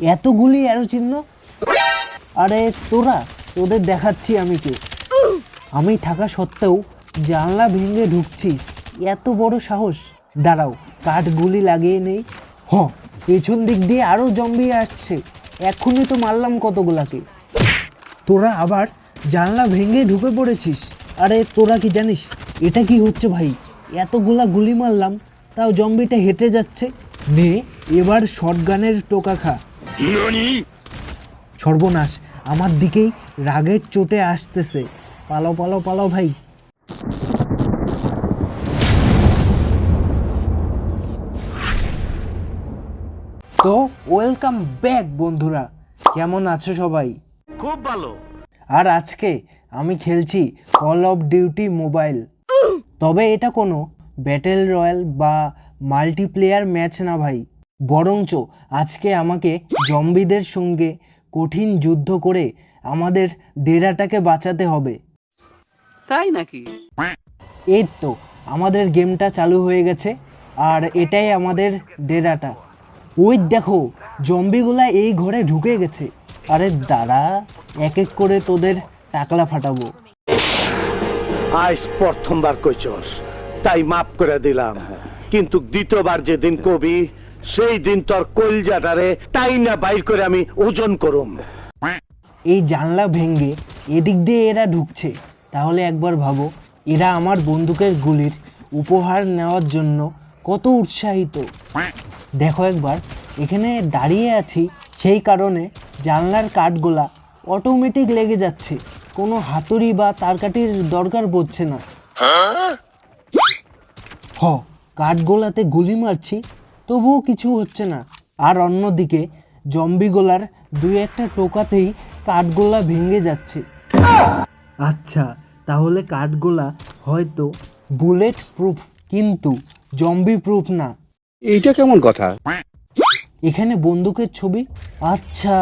এতগুলি অ্যারো চিহ্ন? আরে তোরা, তোদের দেখাচ্ছি আমি কে। আমি থাকা সত্ত্বেও জানলা ভেঙে ঢুকছিস। এত বড় সাহস। দাঁড়াও, কাঠগুলি লাগিয়ে নেই। হ, পেছন দিক দিয়ে আরও জম্বি আসছে। এক্ষুনি তো মারলাম কতগুলাকে। তোরা আবার জানলা ভেঙে ঢুকে পড়েছিস। আরে তোরা কি জানিস, এটা কি হচ্ছে ভাই? এতগুলা গুলি মারলাম, তাও জম্বিটা হেঁটে যাচ্ছে। নে, এবার শটগানের টোকা খা। সর্বনাশ আমার দিকেই রাগের চোটে আসতেছে। পালো পালো পালো ভাই। তো ওয়েলকাম ব্যাক বন্ধুরা। কেমন আছো সবাই? খুব ভালো। আর আজকে আমি খেলছি কল অফ ডিউটি মোবাইল তবে এটা কোনো ব্যাটেল রয়্যাল বা মাল্টিপ্লেয়ার ম্যাচ না ভাই। বরঞ্চ আজকে আমাকে জম্বিদের সঙ্গে কঠিন যুদ্ধ করে আমাদের ডেরাটাকে বাঁচাতে হবে। তাই নাকি? এই তো আমাদের গেমটা চালু হয়ে গেছে আর এটাই আমাদের ডেরাটা। ওই দেখো জম্বিগুলা এই ঘরে ঢুকে গেছে। আরে দাঁড়া এক এক করে তোদের টাকলা ফাটাবো। আজ প্রথমবার কইছস তাই মাফ করে দিলাম। কিন্তু দ্বিতীয়বার যেদিন কবি সেই দিন তোর কলজাটারে তাই না বাইর করে আমি ওজন করুম। এই জানলা ভেঙে এদিক দিয়ে এরা ঢুকছে তাহলে একবার ভাবো এরা আমার বন্দুকের গুলির উপহার নেওয়ার জন্য কত উৎসাহিত। দেখো একবার এখানে দাঁড়িয়ে আছি সেই কারণে জানলার কাঠগোলা অটোমেটিক লেগে যাচ্ছে কোনো হাতুড়ি বা তারকাঠির দরকার পড়ছে না। হ কাঠগোলাতে গুলি মারছি তবুও কিছু হচ্ছে না। আর অন্যদিকে জম্বিগোলার দুই একটা টোকাতেই কাঠগোলা ভেঙে যাচ্ছে। আচ্ছা তাহলে কাঠগোলা হয়তো বুলেট প্রুফ কিন্তু জম্বি প্রুফ না। এইটা কেমন কথা? এখানে বন্দুকের ছবি? আচ্ছা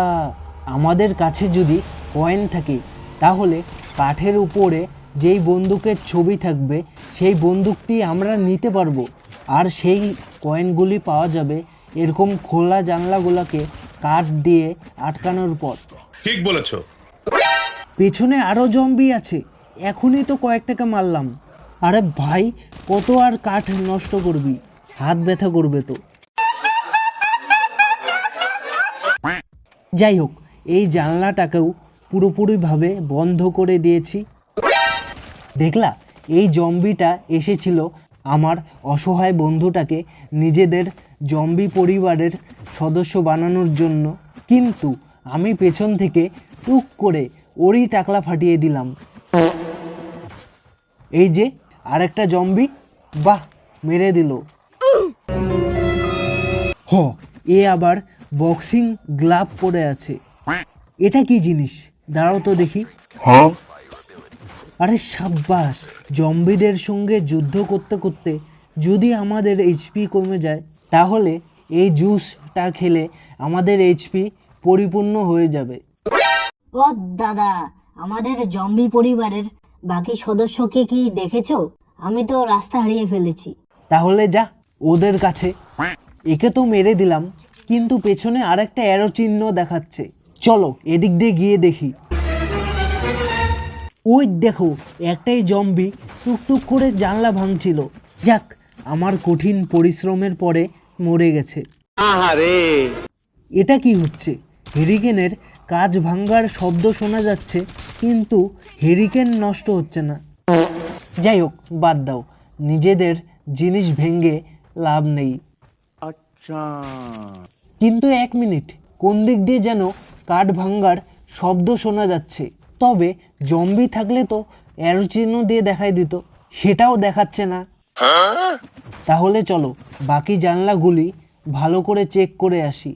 আমাদের কাছে যদি কয়েন থাকে তাহলে কাঠের উপরে যেই বন্দুকের ছবি থাকবে সেই বন্দুকটি আমরা নিতে পারব। আর সেই কয়েনগুলি পাওয়া যাবে এরকম খোলা জানলাগুলোকে কাঠ দিয়ে আটকানোর পর। ঠিক বলেছ। পেছনে আরও জম্বি আছে। এখনই তো কয়েকটাকে মারলাম। আরে ভাই কত আর কাঠ নষ্ট করবি? হাত ব্যথা করবে তো। যাই হোক এই জানলাটাকেও পুরোপুরিভাবে বন্ধ করে দিয়েছি। দেখলা এই জম্বিটা এসেছিল আমার অসহায় বন্ধুটাকে নিজেদের জম্বি পরিবারের সদস্য বানানোর জন্য। কিন্তু আমি পেছন থেকে টুক করে ওরই টাকলা ফাটিয়ে দিলাম। এই যে আরেকটা জম্বি, বাহ, মেরে দিল। হ, এ আবার বক্সিং গ্লাভ পরে আছে। এটা কি জিনিস? দাঁড়াও তো দেখি। আরে সাব্বাস জম্বিদের সঙ্গে যুদ্ধ করতে করতে যদি আমাদের এইচপি কমে যায় তাহলে এই জুসটা খেলে আমাদের এইচপি পরিপূর্ণ হয়ে যাবে। ও দাদা আমাদের জম্বি পরিবারের বাকি সদস্যকে কি দেখেছ? আমি তো রাস্তা হারিয়ে ফেলেছি। তাহলে যা ওদের কাছে। একে তো মেরে দিলাম কিন্তু পেছনে আরেকটা অ্যারো চিহ্ন দেখাচ্ছে। চলো এদিক দিয়ে গিয়ে দেখি। ওই দেখো একটাই জম্বি টুকটুক করে জানলা ভাঙছিল। যাক আমার কঠিন পরিশ্রমের পরে মরে গেছে। আহারে! এটা কি হচ্ছে? হেরিকেনের কাজ ভাঙ্গার শব্দ শোনা যাচ্ছে কিন্তু হেরিকেন নষ্ট হচ্ছে না। যাই হোক বাদ দাও। নিজেদের জিনিস ভেঙে লাভ নেই। আচ্ছা। কিন্তু এক মিনিট কোন দিক দিয়ে যেন কাঠ ভাঙ্গার শব্দ শোনা যাচ্ছে? তবে জম্বি থাকলে তো অ্যারো চিহ্ন দিয়ে দেখাই দিত, সেটাও দেখাচ্ছে না। তাহলে চলো, বাকি জানলাগুলি ভালো করে চেক করে আসি।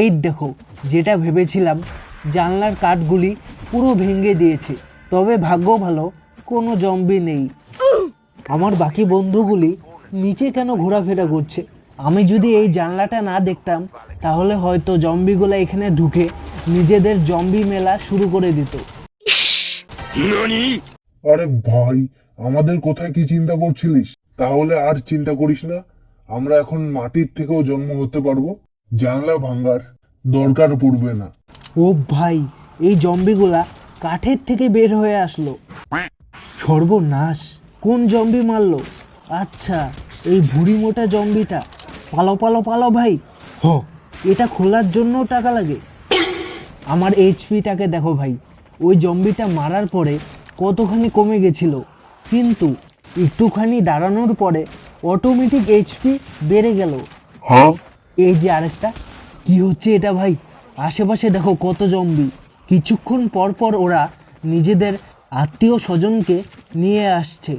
এই দেখো, যেটা ভেবেছিলাম, জানলার কাঠগুলি পুরো ভেঙে দিয়েছে, তবে ভাগ্য ভালো, কোনো জম্বি নেই। আমার বাকি বন্ধুগুলি নিচে কেন ঘোরাফেরা করছে? আমি যদি এই জানলাটা না দেখতাম, তাহলে হয়তো জম্বিগুলো এখানে ঢুকে নিজেদের জম্বি মেলা শুরু করে দিত। আরে ভাই আমাদের কোথায় কি চিন্তা করছিলিস? তাহলে আর চিন্তা করিস না। আমরা এখন মাটির থেকেও জন্ম হতে পারব। জানলা ভাঙ্গার দরকার পড়বে না। ও ভাই এই জম্বিগুলা কাঠের থেকে বের হয়ে আসলো। সর্বনাশ কোন জম্বি মারলো? আচ্ছা এই ভুড়ি মোটা জম্বিটা পালো পালো পালো ভাই। হ। এটা খোলার জন্যও টাকা লাগে। আমার এইচপিটাকে দেখো ভাই ওই জম্বিটা মারার পরে কতখানি কমে গেছিল। কিন্তু একটুখানি দাঁড়ানোর পরে অটোমেটিক এইচপি বেড়ে গেল। হ্যাঁ? এই যে আরেকটা কি হচ্ছে এটা ভাই? আশেপাশে দেখো কত জম্বি কিছুক্ষণ পর পর ওরা নিজেদের আত্মীয় স্বজনকে নিয়ে আসছে।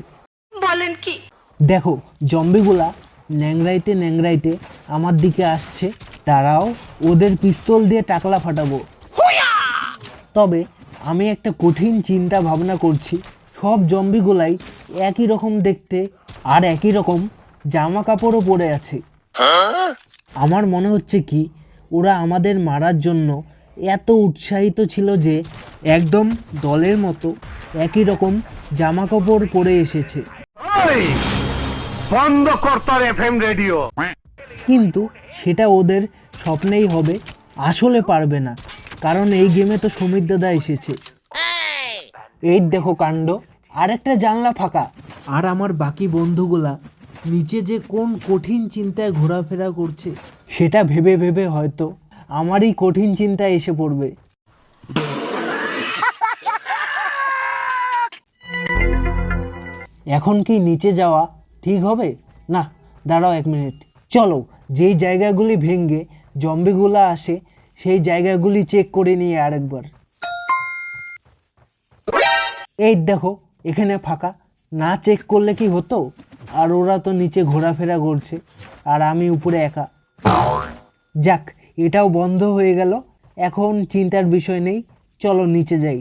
বলেন কি? দেখো জম্বিগুলা ন্যাংরাইতে ন্যাংরাইতে আমার দিকে আসছে। তারাও ওদের পিস্তল দিয়ে টাকলা ফাটাবো। তবে আমি একটা কঠিন চিন্তা ভাবনা করছি। সব জম্বিগুলাই একই রকম দেখতে আর একই রকম জামা কাপড়ও পরে আছে। আমার মনে হচ্ছে কি ওরা আমাদের মারার জন্য এত উৎসাহিত ছিল যে একদম দলের মতো একই রকম জামা কাপড় পরে এসেছে। বন্ধ করতার এফএম রেডিও। কিন্তু সেটা ওদের স্বপ্নেই হবে আসলে পারবে না। কারণ এই গেমে তো সমীর দাদা এসেছে। এই দেখো কাণ্ড, আর একটা জানলা ফাঁকা। আর আমার বাকি বন্ধুগুলা নিচে যে কোন কঠিন চিন্তায় ঘোরাফেরা করছে, সেটা ভেবে ভেবে হয়তো আমারই কঠিন চিন্তায় এসে পড়বে। এখন কি নিচে যাওয়া ঠিক হবে? না, দাঁড়াও এক মিনিট। চলো, যেই জায়গাগুলি ভেঙ্গে জম্বিগুলো আসে সেই জায়গাগুলি চেক করে নিয়ে আরেকবার। এই দেখো, এখানে ফাঁকা। না চেক করলে কি হতো? আর ওরা তো নিচে ঘোরাফেরা করছে, আর আমি উপরে একা। যাক, এটাও বন্ধ হয়ে গেল। এখন চিন্তার বিষয় নেই, চলো নিচে যাই।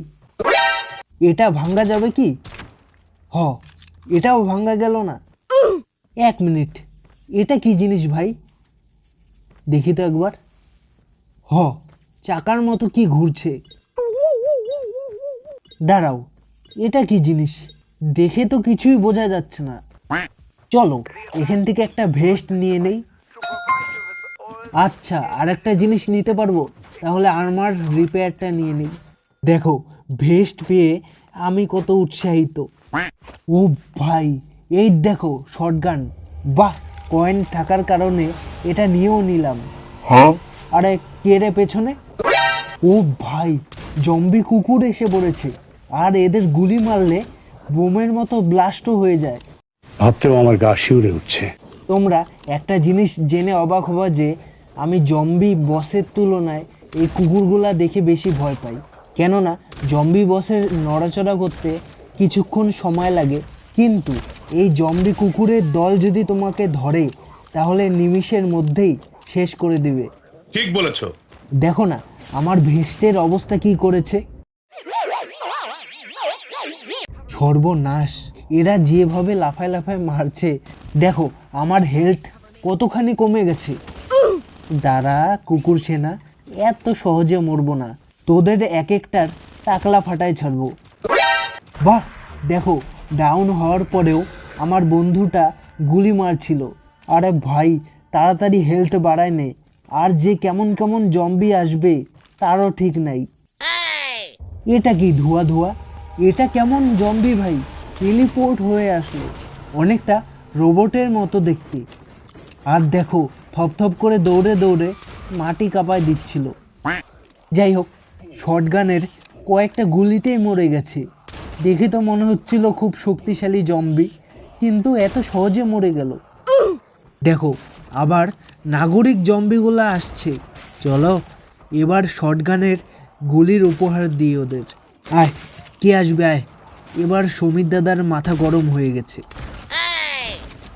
এটা ভাঙ্গা যাবে কি? হ, এটাও ভাঙ্গা গেল না। এক মিনিট, এটা কি জিনিস ভাই? দেখি তো একবার। হ, চাকার মতো কি ঘুরছে? দাঁড়াও, এটা কি জিনিস? দেখে তো কিছুই বোঝা যাচ্ছে না। চলো, এখান থেকে একটা ভেস্ট নিয়ে নেই। আচ্ছা আর একটা জিনিস নিতে পারব? তাহলে আর্মার রিপেয়ারটা নিয়ে নিই। দেখো, ভেস্ট পেয়ে আমি কত উৎসাহিত। ও ভাই, এই দেখো শটগান বাহ কয়েন থাকার কারণে এটা নিয়েও নিলাম। হ্যাঁ? আরে কে রে পেছনে? ও ভাই জম্বি কুকুর এসে পড়েছে। আর এদের গুলি মারলে বোমের মতো ব্লাস্টও হয়ে যায়। ভাবতেও আমার গা শিউরে উঠছে। তোমরা একটা জিনিস জেনে অবাক হবা যে আমি জম্বি বসের তুলনায় এই কুকুরগুলা দেখে বেশি ভয় পাই। কেননা জম্বি বসের নড়াচড়া করতে কিছুক্ষণ সময় লাগে। কিন্তু এই জম্বি কুকুরের দল যদি তোমাকে ধরে তাহলে নিমিষের মধ্যেই শেষ করে দিবে। ঠিক বলেছ। দেখো না, আমার ভেস্টের অবস্থা কি করেছে? সর্বনাশ, এরা যেভাবে লাফায় লাফায় মারছে, দেখো, আমার হেলথ কতখানি কমে গেছে। দাঁড়া, কুকুর সেনা, এত সহজে মরবো না। তোদের এক একটার টাকলা ফাটায় ছাড়বো। বাহ, দেখো ডাউন হওয়ার পরেও আমার বন্ধুটা গুলি মারছিল। আরে ভাই, তাড়াতাড়ি হেলথ বাড়ায় নে। আর যে কেমন কেমন জম্বি আসবে, তারও ঠিক নাই। এটা কি ধোয়া ধোয়া? এটা কেমন জম্বি ভাই? টেলিপোর্ট হয়ে আসলো। অনেকটা রোবটের মতো দেখতে। আর দেখো থপথপ করে দৌড়ে দৌড়ে মাটি কাঁপায় দিচ্ছিল। যাই হোক, শটগানের কয়েকটা গুলিতেই মরে গেছে। দেখে তো মনে হচ্ছিল খুব শক্তিশালী জম্বি, কিন্তু এত সহজে মরে গেল। দেখো, আবার নাগরিক জম্বিগুলো আসছে। চলো, এবার শটগানের গুলির উপহার দিই ওদের। আয়, কে আসবে, আয়। এবার সমীর দাদার মাথা গরম হয়ে গেছে।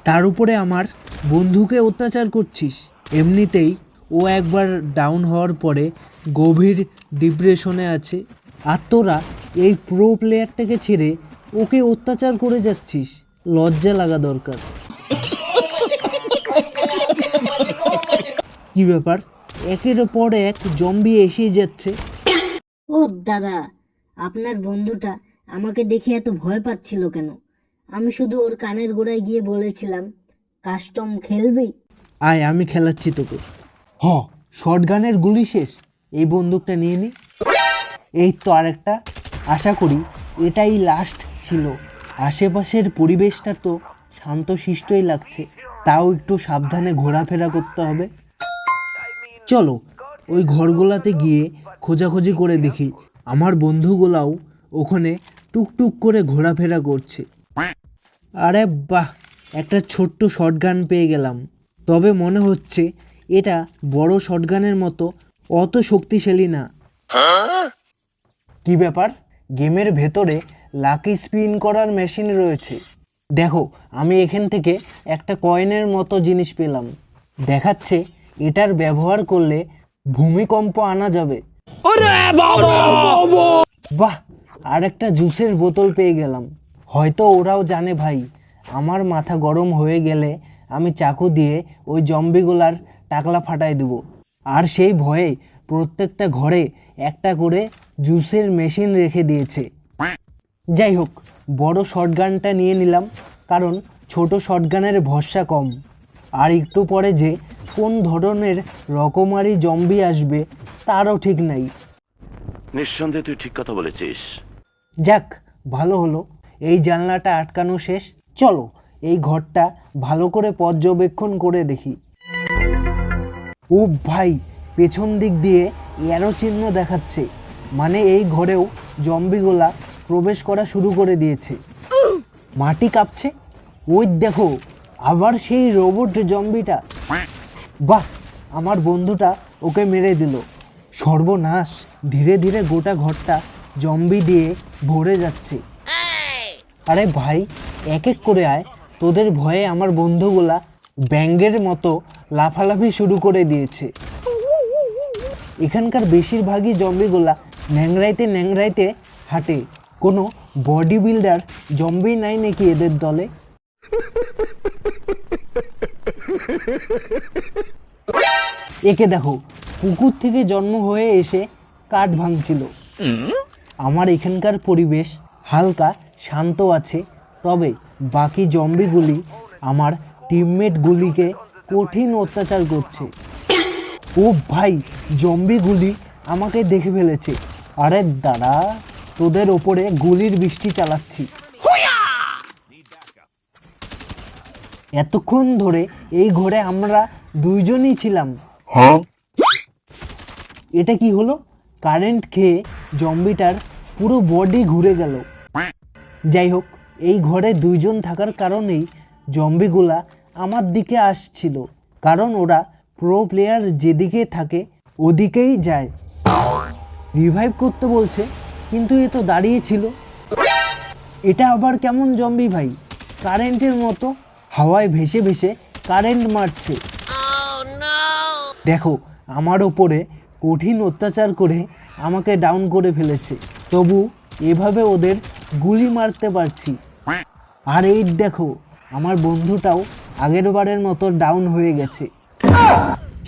তার উপরে আমার বন্ধুকে অত্যাচার করছিস। এমনিতেই ও একবার ডাউন হওয়ার পরে গভীর ডিপ্রেশনে আছে। আর তোরা এই প্রো প্লেয়ারটাকে ছেড়ে ওকে অত্যাচার করে যাচ্ছিস। লজ্জা লাগা দরকার। কি ব্যাপার? একের পর এক জম্বি এসেই যাচ্ছে। ও দাদা আপনার বন্ধুটা আমাকে দেখে এত ভয় পাচ্ছিল কেন? আমি শুধু ওর কানের গোড়ায় গিয়ে বলেছিলাম কাস্টম খেলবি? আয় আমি খেলাচ্ছি তোকে। হ শর্ট গানের গুলি শেষ। এই বন্দুকটা নিয়ে নি। এই তো আরেকটা। আশা করি এটাই লাস্ট ছিল। আশেপাশের পরিবেশটা তো শান্তশিষ্টই লাগছে। তাও একটু সাবধানে ঘোরাফেরা করতে হবে। চলো, ওই ঘরগুলাতে গিয়ে খোঁজাখুঁজি করে দেখি। আমার বন্ধুগুলাও ওখানে টুকটুক করে ঘোরাফেরা করছে। আরে বাহ, একটা ছোট্ট শটগান পেয়ে গেলাম। তবে মনে হচ্ছে এটা বড় শটগানের মতো অত শক্তিশালী না। কি ব্যাপার? গেমের ভেতরে লাকি স্পিন করার মেশিন রয়েছে। দেখো, আমি এখান থেকে একটা কয়েনের মতো জিনিস পেলাম। দেখাচ্ছে এটার ব্যবহার করলে ভূমিকম্প আনা যাবে। বাহ আর একটা জুসের বোতল পেয়ে গেলাম। হয়তো ওরাও জানে ভাই আমার মাথা গরম হয়ে গেলে আমি চাকু দিয়ে ওই জম্বিগুলার টাকলা ফাটাই দেব। আর সেই ভয়ে প্রত্যেকটা ঘরে একটা করে জুসের মেশিন রেখে দিয়েছে। যাই হোক বড় শটগানটা নিয়ে নিলাম কারণ ছোট শটগানের ভরসা কম। আর একটু পরে যে কোন ধরনের রকমারি জম্বি আসবে তারও ঠিক নাই। নিঃসন্দেহে তুই ঠিক কথা বলেছিস। যাক ভালো হলো। এই জানলাটা আটকানো শেষ। চলো এই ঘরটা ভালো করে পর্যবেক্ষণ করে দেখি। ও ভাই পেছন দিক দিয়ে এরো চিহ্ন দেখাচ্ছে। মানে এই ঘরেও জম্বিগুলা প্রবেশ করা শুরু করে দিয়েছে। মাটি কাঁপছে। ওই দেখো আবার সেই রোবট জম্বিটা। বাহ, আমার বন্ধুটা ওকে মেরে দিল। সর্বনাশ, ধীরে ধীরে গোটা ঘরটা জম্বি দিয়ে ভরে যাচ্ছে। আরে ভাই, এক এক করে আয়। তোদের ভয়ে আমার বন্ধুগুলা ব্যাঙ্গের মতো লাফালাফি শুরু করে দিয়েছে। এখানকার বেশিরভাগই জম্বিগুলা ন্যাংরাইতে ন্যাংরাইতে হাঁটে। কোনো বডি বিল্ডার জম্বি নাই নাকি এদের দলে? একে দেখো পুকুর থেকে জন্ম হয়ে এসে কাঠ ভাঙছিল। আমার এখানকার পরিবেশ হালকা, শান্ত আছে, তবে বাকি জম্বিগুলি আমার টিমমেটগুলিকে কঠিন অত্যাচার করছে। ও ভাই, জম্বিগুলি আমাকে দেখে ফেলেছে। আরে দাঁড়া, তোদের ওপরে গুলির বৃষ্টি চালাচ্ছি। এতক্ষণ ধরে এই ঘরে আমরা দুইজনই ছিলাম। হ্যাঁ? এটা কি হলো? কারেন্ট খেয়ে জম্বিটার পুরো বডি ঘুরে গেল। যাই হোক এই ঘরে দুইজন থাকার কারণেই জম্বিগুলা আমার দিকে আসছিল। কারণ ওরা প্রো প্লেয়ার যেদিকে থাকে ওদিকেই যায়। রিভাইভ করতে বলছে কিন্তু এ তো দাঁড়িয়ে ছিল। এটা আবার কেমন জম্বি ভাই? কারেন্টের মতো হাওয়ায় ভেসে ভেসে কারেন্ট মারছে। দেখো আমার ওপরে কঠিন অত্যাচার করে আমাকে ডাউন করে ফেলেছে। তবু এভাবে ওদের গুলি মারতে পারছি। আর এই দেখো আমার বন্ধুটাও আগের বারের মতো ডাউন হয়ে গেছে।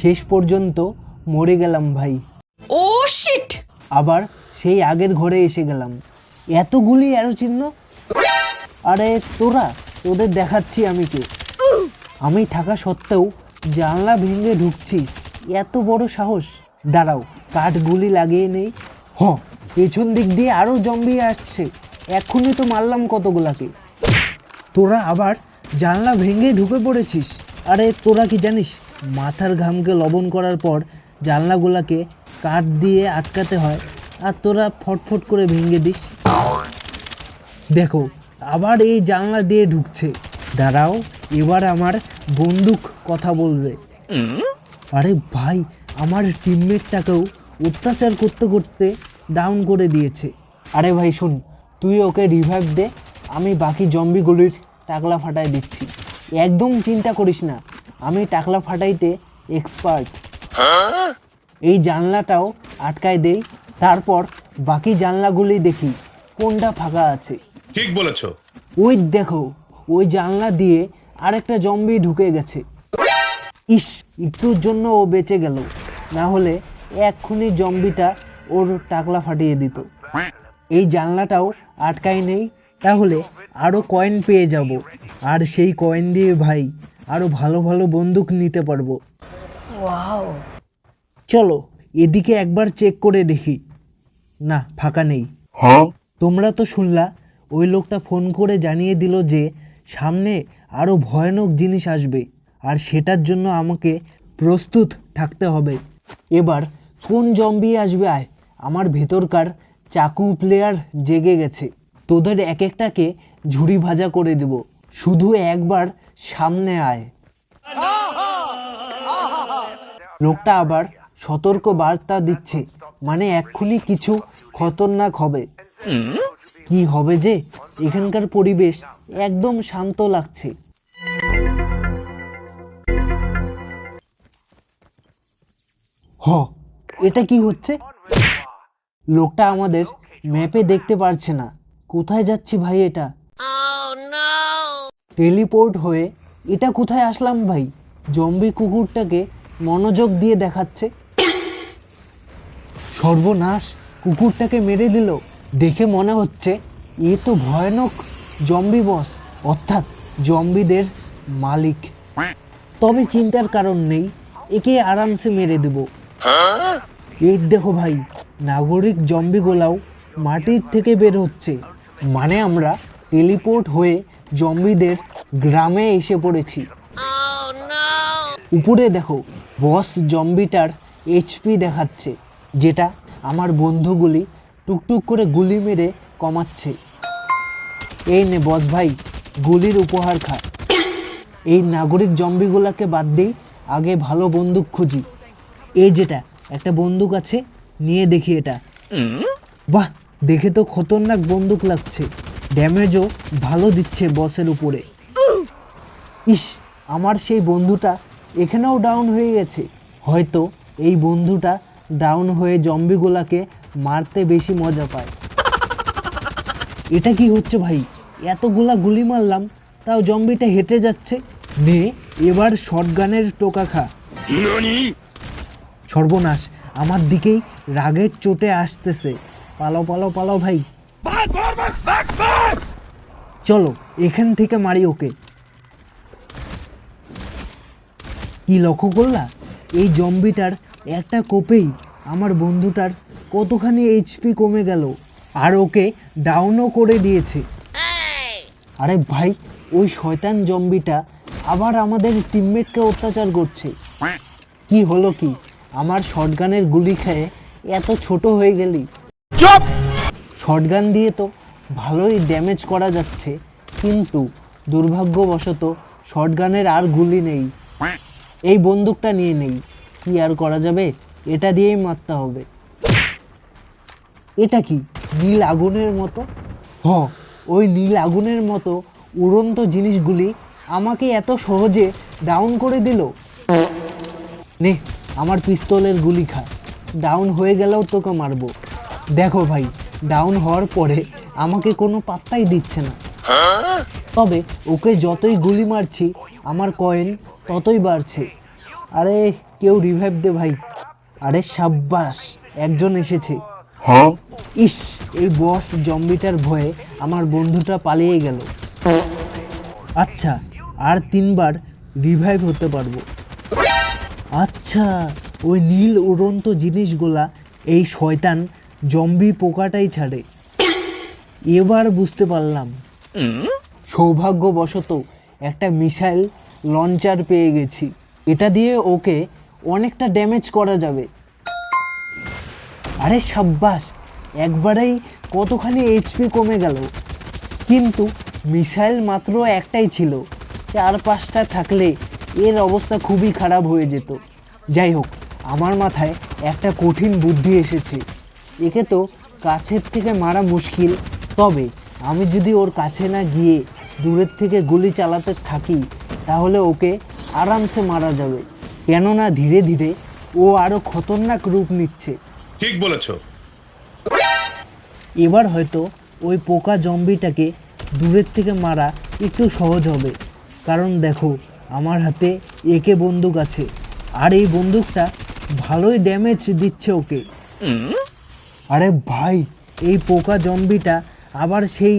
শেষ পর্যন্ত মরে গেলাম ভাই। ও শিট আবার সেই আগের ঘরে এসে গেলাম। এতগুলি অ্যারো চিহ্ন? আরে তোরা? তোদের দেখাচ্ছি আমি কে। আমি থাকা সত্ত্বেও জানলা ভেঙে ঢুকছিস। এত বড় সাহস। দাঁড়াও, কাঠগুলি লাগিয়ে নেই। হ, পেছন দিক দিয়ে আরও জম্বি আসছে। এক্ষুনি তো মারলাম কতগুলাকে। তোরা আবার জানলা ভেঙে ঢুকে পড়েছিস। আরে তোরা কি জানিস, মাথার ঘামকে লবণ করার পর জানলাগুলাকে কাঠ দিয়ে আটকাতে হয়, আর তোরা ফটফট করে ভেঙে দিস। দেখো আবার এই জানলা দিয়ে ঢুকছে। দাঁড়াও, এবার আমার বন্দুক কথা বলবে। আরে ভাই, আমার টিমমেটটাকেও অত্যাচার করতে করতে ডাউন করে দিয়েছে। আরে ভাই, শোন, তুই ওকে রিভাইভ দে, আমি বাকি জম্বিগুলির টাকলা ফাটাই দিচ্ছি। একদম চিন্তা করিস না, আমি টাকলা ফাটাইতে এক্সপার্ট এই জানলাটাও আটকায় দেই, তারপর বাকি জানলাগুলি দেখি, কোনটা ফাঁকা আছে। ঠিক বলেছ। ওই দেখো ওই জানলা দিয়ে আরেকটা জম্বি ঢুকে গেছে। ইস একটুর জন্য ও বেঁচে গেল। না হলে এক্ষুনি জম্বিটা ওর টাকলা ফাটিয়ে দিত। এই জানলাটাও আটকায় নেই তাহলে আরও কয়েন পেয়ে যাব। আর সেই কয়েন দিয়ে ভাই আরও ভালো ভালো বন্দুক নিতে পারব। চলো এদিকে একবার চেক করে দেখি। না ফাঁকা নেই। তোমরা তো শুনলা ওই লোকটা ফোন করে জানিয়ে দিল যে সামনে আরও ভয়ানক জিনিস আসবে আর সেটার জন্য আমাকে প্রস্তুত থাকতে হবে। এবার কোন জম্বি আসবে আয়? আমার ভেতরকার চাকু প্লেয়ার জেগে গেছে। তোদের এক একটাকে ঝুড়ি ভাজা করে দেব। শুধু একবার সামনে আয়। লোকটা আবার সতর্ক বার্তা দিচ্ছে মানে এক্ষুনি কিছু খতরনাক হবে। কি হবে যে? এখানকার পরিবেশ একদম শান্ত লাগছে। হ, এটা কি হচ্ছে? লোকটা আমাদের ম্যাপে দেখতে পারছে না। কোথায় যাচ্ছি ভাই এটা? টেলিপোর্ট হয়ে এটা কোথায় আসলাম ভাই? জম্বি কুকুরটাকে মনোযোগ দিয়ে দেখাচ্ছে। সর্বনাশ, কুকুরটাকে মেরে দিল। দেখে মনে হচ্ছে এ তো ভয়ানক জম্বি বস অর্থাৎ জম্বিদের মালিক। তবে চিন্তার কারণ নেই, একে আরামসে মেরে দেব। এই দেখো ভাই, নাগরিক জম্বিগুলাও মাটির থেকে বের হচ্ছে। মানে আমরা টেলিপোর্ট হয়ে জম্বিদের গ্রামে এসে পড়েছি। উপরে দেখো বস জম্বিটার এইচপি দেখাচ্ছে, যেটা আমার বন্ধুগুলি টুকটুক করে গুলি মেরে কমাচ্ছে। এই নে বস ভাই, গুলির উপহার খা। এই নাগরিক জম্বিগুলাকে বাদ দিই, আগে ভালো বন্দুক খুঁজি। এই যেটা, একটা বন্দুক আছে, নিয়ে দেখি এটা। বাহ, দেখে তো খতরনাক বন্দুক লাগছে। ড্যামেজও ভালো দিচ্ছে বসের উপরে। ইস, আমার সেই বন্ধুটা এখানেও ডাউন হয়ে গেছে। হয়তো এই বন্ধুটা ডাউন হয়ে জম্বিগুলাকে মারতে বেশি মজা পায়। এটা কি হচ্ছে ভাই? এতগুলা গুলি মারলাম তাও জম্বিটা হেঁটে যাচ্ছে। নে এবার শটগানের টোকা খা। সর্বনাশ আমার দিকেই রাগের চোটে আসতেছে। পালো পালো পালো ভাই। চলো এখান থেকে মারি ওকে। কি লক্ষ্য করলা? এই জম্বিটার একটা কোপেই আমার বন্ধুটার কতখানি এইচপি কমে গেল আর ওকে ডাউনও করে দিয়েছে। আরে ভাই ওই শয়তান জম্বিটা আবার আমাদের টিমমেটকে অত্যাচার করছে। কি হলো কি? আমার শটগানের গুলি খেয়ে এত ছোট হয়ে গেলি। শটগান দিয়ে তো ভালোই ড্যামেজ করা যাচ্ছে কিন্তু দুর্ভাগ্যবশত শটগানের আর গুলি নেই। এই বন্দুকটা নিয়ে নেই। কি আর করা যাবে? এটা দিয়েই মারতে হবে। এটা কি? নীল আগুনের মতো? হ ওই নীল আগুনের মতো উড়ন্ত জিনিসগুলি আমাকে এত সহজে ডাউন করে দিল। নে, আমার পিস্তলের গুলি খা। ডাউন হয়ে গেলেও তোকে মারবো। দেখো ভাই ডাউন হওয়ার পরে আমাকে কোনো পাত্তাই দিচ্ছে না। তবে ওকে যতই গুলি মারছি, আমার কয়েন ততই বাড়ছে। আরে, কেউ রিভাইভ দে ভাই। আরে সাব্বাস, একজন এসেছে। ইস, এই বস জম্বিটার ভয়ে আমার বন্ধুটা পালিয়ে গেল। আচ্ছা আর তিনবার রিভাইভ হতে পারব। আচ্ছা ওই নীল উড়ন্ত জিনিসগুলা এই শয়তান জম্বি পোকাটাই ছাড়ে। এবার বুঝতে পারলাম। সৌভাগ্যবশত একটা মিসাইল লঞ্চার পেয়ে গেছি। এটা দিয়ে ওকে অনেকটা ড্যামেজ করা যাবে। আরে সাব্বাস, একবারেই কতখানি এইচপি কমে গেল। কিন্তু মিসাইল মাত্র একটাই ছিল, চার পাঁচটা থাকলে এর অবস্থা খুবই খারাপ হয়ে যেত। যাই হোক, আমার মাথায় একটা কঠিন বুদ্ধি এসেছে। একে তো কাছের থেকে মারা মুশকিল, তবে আমি যদি ওর কাছে না গিয়ে দূরের থেকে গুলি চালাতে থাকি, তাহলে ওকে আরামসে মারা যাবে। কেননা ধীরে ধীরে ও আরও খতরনাক রূপ নিচ্ছে। ঠিক বলেছ। এবার হয়তো ওই পোকা জম্বিটাকে দূরের থেকে মারা একটু সহজ হবে। কারণ দেখো, আমার হাতে একে বন্দুক আছে, আর এই বন্দুকটা ভালোই ড্যামেজ দিচ্ছে ওকে। আরে ভাই, এই পোকা জম্বিটা আবার সেই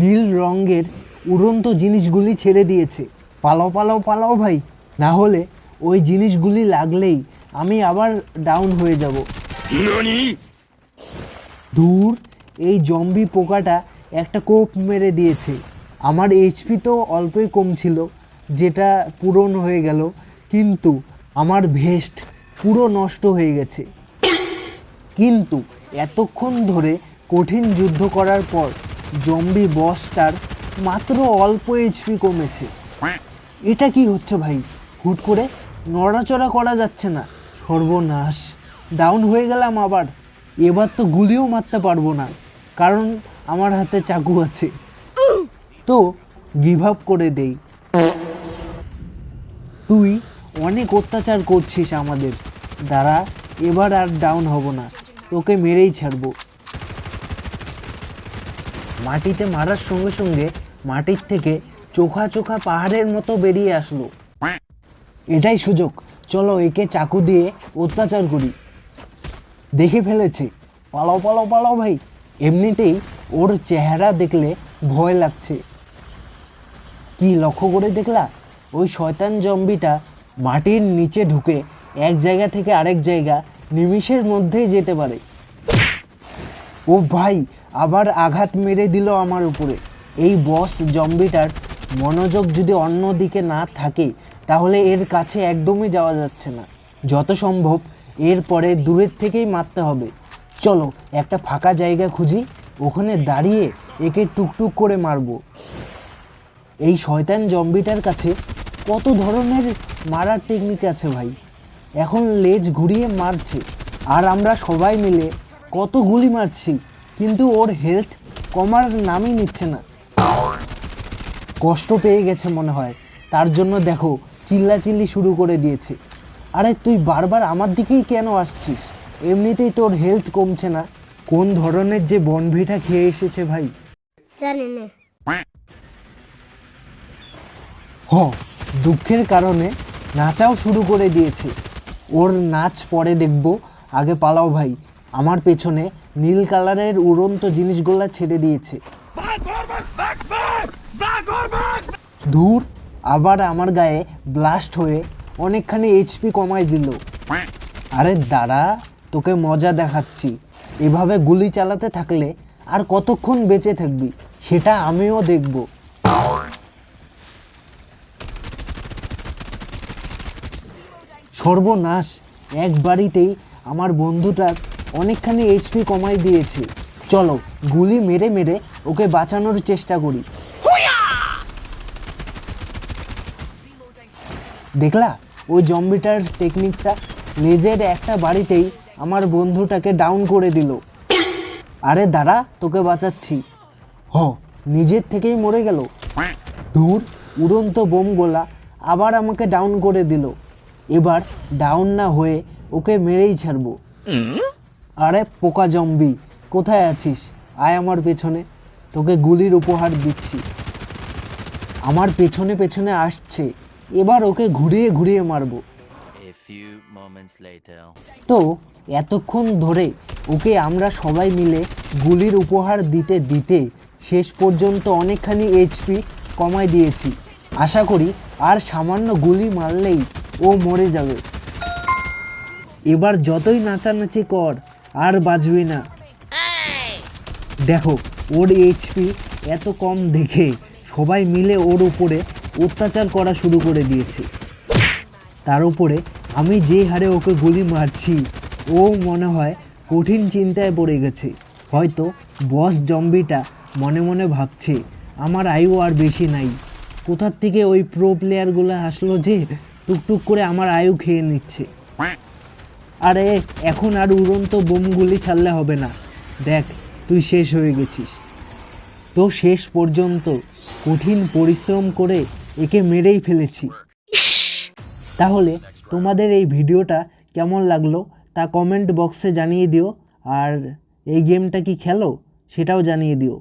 নীল রঙের উড়ন্ত জিনিসগুলি ছেড়ে দিয়েছে। পালাও পালাও পালাও ভাই, না হলে ওই জিনিসগুলি লাগলেই আমি আবার ডাউন হয়ে যাব। দূর এই জম্বি পোকাটা একটা কোপ মেরে দিয়েছে। আমার এইচপি তো অল্পই কম ছিল, যেটা পূরণ হয়ে গেল, কিন্তু আমার ভেস্ট পুরো নষ্ট হয়ে গেছে। কিন্তু এতক্ষণ ধরে কঠিন যুদ্ধ করার পর জম্বি বসটার মাত্র অল্প এইচপি কমেছে। এটা কি হচ্ছে ভাই? হুট করে নড়াচড়া করা যাচ্ছে না? সর্বনাশ। ডাউন হয়ে গেলাম আবার। এবার তো গুলিও মারতে পারব না কারণ আমার হাতে চাকু আছে। তো গিভ আপ করে দেই। তুই অনেক অত্যাচার করছিস আমাদের। দ্বারা এবার আর ডাউন হব না তোকে মেরেই ছাড়বো। মাটিতে মারার সঙ্গে সঙ্গে মাটির থেকে চোখা চোখা পাহাড়ের মতো বেরিয়ে আসলো। এটাই সুযোগ। চলো একে চাকু দিয়ে অত্যাচার করি। দেখে ফেলেছে। পালাও পালাও পালাও ভাই। এমনিতেই ওর চেহারা দেখলে ভয় লাগছে। কি লক্ষ্য করে দেখলা? ওই শয়তান জম্বিটা মাটির নিচে ঢুকে এক জায়গা থেকে আরেক জায়গা নিমিষের মধ্যেই যেতে পারে। ও ভাই, আবার আঘাত মেরে দিল আমার উপরে। এই বস জম্বিটার মনোযোগ যদি অন্য দিকে না থাকে, তাহলে এর কাছে একদমই যাওয়া যাচ্ছে না। যত সম্ভব এরপরে দূরের থেকেই মারতে হবে। চলো, একটা ফাঁকা জায়গা খুঁজি, ওখানে দাঁড়িয়ে একে টুকটুক করে মারবো। এই শয়তান জম্বিটার কাছে কত ধরনের মারার টেকনিক আছে ভাই? এখন লেজ ঘুরিয়ে মারছে, আর আমরা সবাই মিলে কত গুলি মারছি, কিন্তু ওর হেলথ কমার নামই নিচ্ছে না। কষ্ট পেয়ে গেছে মনে হয়। তার জন্য দেখো, চিল্লাচিল্লি শুরু করে দিয়েছে। আরে তুই বারবার আমার দিকেই কেন আসছিস? এমনিতেই তোর হেলথ কমছে না। কোন ধরনের যে বনভিটা খেয়ে এসেছে ভাই? হ দুঃখের কারণে নাচাও শুরু করে দিয়েছে। ওর নাচ পরে দেখব। আগে পালাও ভাই। আমার পেছনে নীল কালারের উড়ন্ত জিনিসগুলো ছেড়ে দিয়েছে। ধূর আবার আমার গায়ে ব্লাস্ট হয়ে অনেকখানি এইচপি কমাই দিল। আরে দাঁড়া, তোকে মজা দেখাচ্ছি। এভাবে গুলি চালাতে থাকলে আর কতক্ষণ বেঁচে থাকবি, সেটা আমিও দেখব। সর্বনাশ, এক বাড়িতেই আমার বন্ধুটার অনেকখানি এইচপি কমাই দিয়েছে। চলো, গুলি মেরে মেরে ওকে বাঁচানোর চেষ্টা করি। দেখলা? ওই জম্বিটার টেকনিকটা নিজের একটা বাড়িতেই আমার বন্ধুটাকে ডাউন করে দিল। আরে দাঁড়া, তোকে বাঁচাচ্ছি। হ, নিজের থেকেই মরে গেল। ধুর, উড়ন্ত বোমগোলা আবার আমাকে ডাউন করে দিল। এবার ডাউন না হয়ে ওকে মেরেই ছাড়বো। আরে পোকা জম্বি, কোথায় আছিস? আয় আমার পেছনে। তোকে গুলির উপহার দিচ্ছি। আমার পেছনে পেছনে আসছে। এবার ওকে ঘুরিয়ে ঘুরিয়ে মারবো. তো এতক্ষণ ধরে ওকে আমরা সবাই মিলে গুলির উপহার দিতে দিতে শেষ পর্যন্ত অনেকখানি এইচপি কমায় দিয়েছি। আশা করি আর সামান্য গুলি মারলেই ও মরে যাবে। এবার যতই নাচানাচি কর আর বাজবি না। দেখো ওর এইচপি এত কম দেখে সবাই মিলে ওর উপরে অত্যাচার করা শুরু করে দিয়েছে। তার উপরে আমি যে হারে ওকে গুলি মারছি, ও মনে হয় কঠিন চিন্তায় পড়ে গেছে। হয়তো বস জম্বিটা মনে মনে ভাবছে, আমার আয়ু আর বেশি নাই। কোথার থেকে ওই প্রো প্লেয়ারগুলো আসলো যে টুকটুক করে আমার আয়ু খেয়ে নিচ্ছে? আরে, এখন আর উড়ন্ত বোমগুলি ছাড়লে হবে না। দেখ, তুই শেষ হয়ে গেছিস। তো শেষ পর্যন্ত কঠিন পরিশ্রম করে একে মেরেই ফেলেছি। তাহলে তোমাদের এই ভিডিওটা কেমন লাগল তা কমেন্ট বক্সে জানিয়ে দিও। আর এই গেমটা কি খেলো সেটাও জানিয়ে দিও।